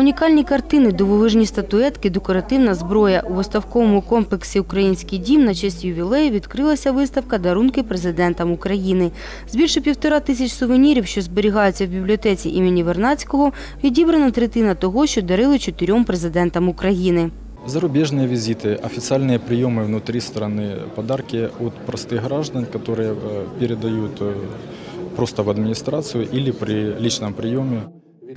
Унікальні картини, дивовижні статуетки, декоративна зброя. У виставковому комплексі Український дім на честь ювілею відкрилася виставка Дарунки президентам України. З більше півтора тисяч сувенірів, що зберігаються в бібліотеці імені Вернацького, відібрана третина того, що дарили чотирьом президентам України. Зарубежные визиты, официальные приемы внутри страны, подарки от простых граждан, которые э, передают э, просто в администрацию или при личном приеме.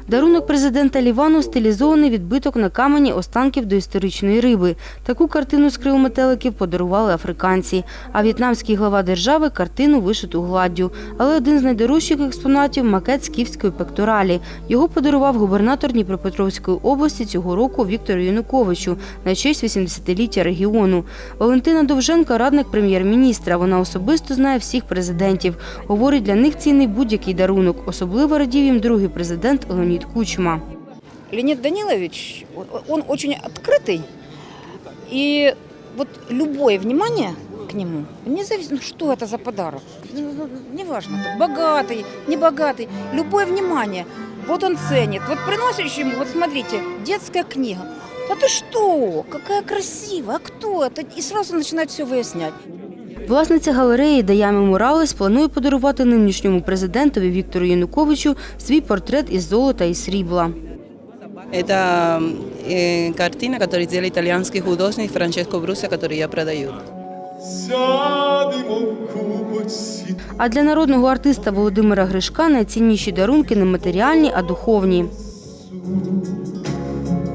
Дарунок президента Лівану стилізований відбиток на камені останків доісторичної риби. Таку картину з крил метеликів подарували африканці. А в'єтнамський глава держави картину вишиту гладдю. Але один з найдорожчих експонатів макет скіфської пекторалі. Його подарував губернатор Дніпропетровської області цього року Віктору Януковичу на честь 80-ліття регіону. Валентина Довженко – радник прем'єр-міністра. Вона особисто знає всіх президентів. Говорить, для них цінний будь-який дарунок. Особливо радів їм другий президент Леонід Кучма. Леонид Данилович, он- он очень открытый. И вот любое внимание к нему, независимо, что это за подарок, ну, ну, неважно, богатый, небогатый, любое внимание, вот он ценит. Вот приносишь ему, вот смотрите, детская книга. Да ты что, какая красивая, а кто это? И сразу начинает все выяснять. Власниця галереї Даями Моралес планує подарувати нинішньому президентові Віктору Януковичу свій портрет із золота і срібла. Это э, картина, которую сделал итальянский художник Франческо Бруса, который я продаю. Сядемо в купочці А для народного артиста Володимира Гришка найцінніші дарунки не матеріальні, а духовні.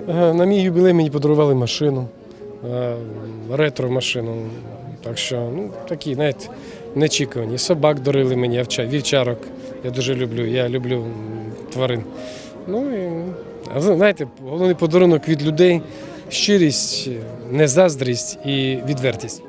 Е, На мій юбілей мені подарували машину, е, ретро-машину. Так що, ну, такі, навіть неочікувані. Собак дорили мені, вівчарок. Я дуже люблю, я люблю тварин. Ну і, знаєте, головний подарунок від людей щирість, незаздрість і відвертість.